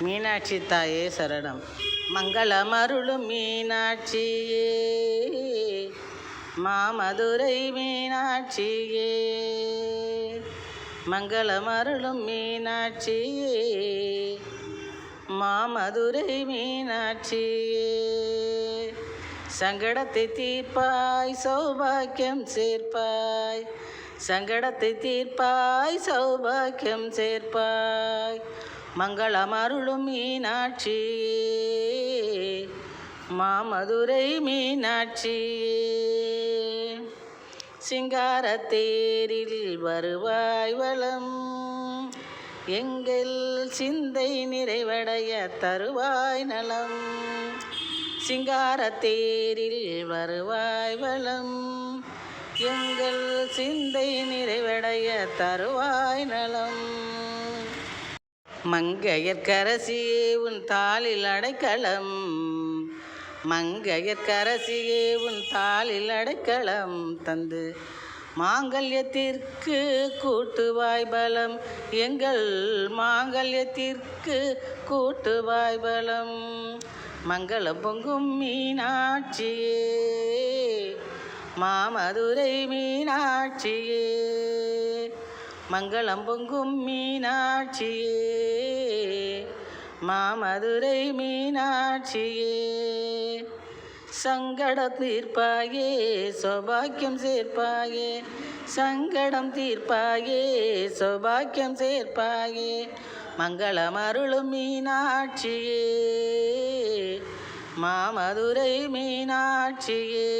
மீனாட்சி தாயே சரணம். மங்களமருளும் மீனாட்சியே. மாமதுரை மீனாட்சியே. மங்களமருளும் மீனாட்சியே. மாமதுரை மீனாட்சியே. சங்கடத்தை தீர்ப்பாய் சௌபாக்கியம் சேர்ப்பாய். சங்கடத்தை தீர்ப்பாய் சௌபாக்கியம் சேர்ப்பாய். மங்களமருளும் மீனாட்சி. மாமதுரை மீனாட்சி. சிங்காரத்தேரில் வருவாய் வளம். எங்கள் சிந்தை நிறைவடைய தருவாய் நலம். சிங்காரத்தேரில் வருவாய் வளம். எங்கள் சிந்தை நிறைவடைய தருவாய் நலம். மங்கையற்கரசி உன் தாளில் அடைக்கலம். மங்கையற்கரசியே உன் தாளில் அடைக்கலம் தந்து மாங்கல்யத்திற்கு கூட்டுவாய் பலம். எங்கள் மாங்கல்யத்திற்கு கூட்டுவாய் பலம். மங்கள பொங்கும் மீனாட்சியே மாமதுரை மீனாட்சியே. மங்களம் பொங்கும் மீனாட்சியே மாமதுரை மீனாட்சியே. சங்கடம் தீர்ப்பாயே சௌபாக்கியம் சேர்ப்பாயே. சங்கடம் தீர்ப்பாயே சௌபாக்கியம் சேர்ப்பாயே. மங்களம் அருளும் மீனாட்சியே மாமதுரை மீனாட்சியே.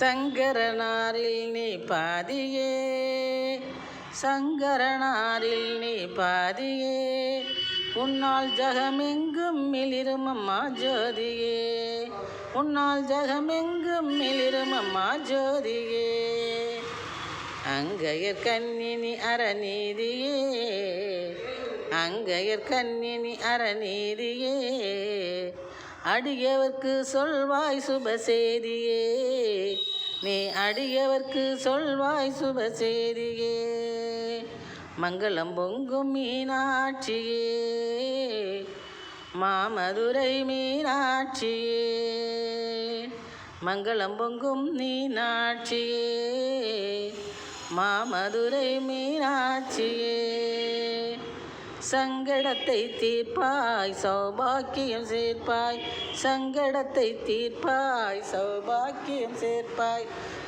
சங்கரனாரில் நீ பாதியே. சங்கரனாரில் நீ பாதியே. உன்னால் ஜகமெங்கும் மிளிரும் அம்மா ஜோதியே. உன்னால் ஜகமெங்கும் மிளிரும் அம்மா ஜோதியே. அங்கையர் கண்ணினி அறநீதியே. அங்கையர் கண்ணினி அறநீதியே. அடியவர்க்கு சொல்வாய் சுபசேதியே. நீ அடியவர்க்கு சொல்வாய் சுபசேதியே மங்களம் பொங்கும் மீனாட்சியே. மாமதுரை மீனாட்சியே. மங்களம் பொங்கும் மீனாட்சியே. மாமதுரை மீனாட்சியே. சங்கடத்தை தீர்ப்பாய் சௌபாக்கியம் சேர்ப்பாய். சங்கடத்தை தீர்ப்பாய் சௌபாக்கியம் சேர்ப்பாய்.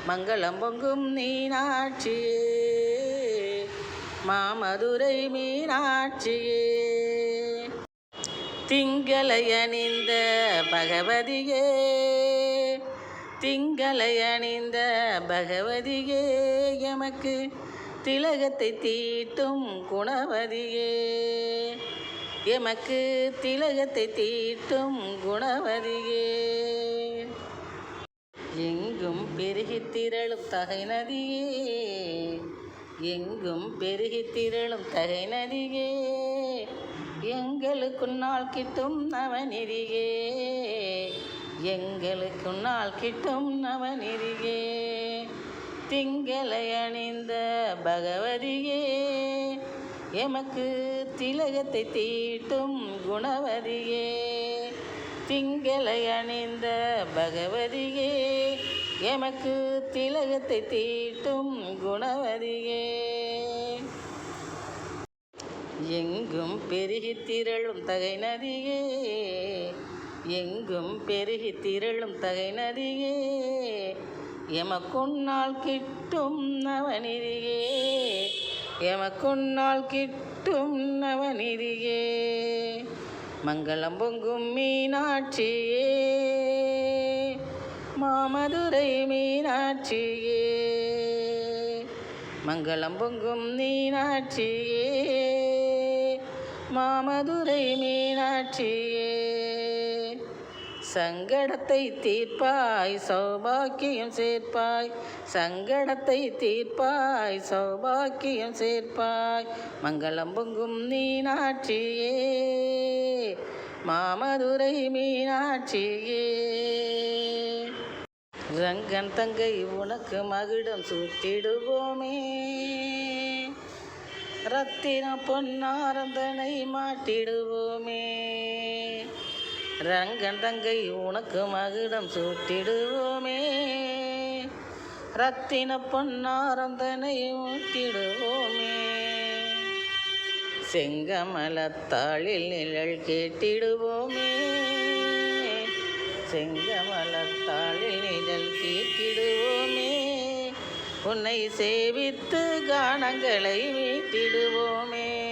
மங்களம் பொங்கும் மீனாட்சியே மாமதுரை மீனாட்சியே. திங்களை அணிந்த பகவதியே திங்களை அணிந்த பகவதியே எமக்கு திலகத்தை தீட்டும் குணவதியே. எமக்கு திலகத்தை தீட்டும் குணவதியே. எங்கும் பெருகி திரளும் தகை நதியே எங்கும் பெருகி திரளும் தகை நதியே எங்களுக்கு நாள் கிட்டும் நவநிதியே. எங்களுக்கு நாள் கிட்டும் நவநிதியே. திங்களை அணிந்த பகவதியே எமக்கு திலகத்தை தீட்டும் குணவதியே. திங்களை அணிந்த பகவதியே எமக்கு திலகத்தை தீட்டும் குணவதியே. எங்கும் பெருகி திரளும் தகை நதியே எங்கும் பெருகி திரளும் தகை நதியே. எமக்குன்னால் கிட்டும் நவநிதியே. எமக்குன்னால் கிட்டும் நவநிதியே. மங்களம் பொங்கும் மீனாட்சியே. மாமதுரை மீனாட்சியே. மங்களம் பொங்கும் மீனாட்சியே. மாமதுரை மீனாட்சியே. சங்கடத்தை தீர்ப்பாய் சௌபாக்கியம் சேர்ப்பாய். சங்கடத்தை தீர்ப்பாய் சௌபாக்கியம் சேர்ப்பாய். மங்களம் பொங்கும் மீனாட்சியே மாமதுரை மீனாட்சியே. ரங்கன் தங்கை உனக்கு மகிடம் சூட்டிடுவோமே. ரத்தின பொன்னாரந்தனை மாட்டிடுவோமே. ரங்கன் தங்கை உனக்கு மகுடம் சூட்டிடுவோமே. ரத்தின பொன்னாரந்தனை ஊட்டிடுவோமே. செங்கமலத்தாளில் நிழல் கேட்டிடுவோமே. செங்கமலத்தாளில் நிழல் கேட்டிடுவோமே. உன்னை சேவித்து கானங்களை மீட்டிடுவோமே.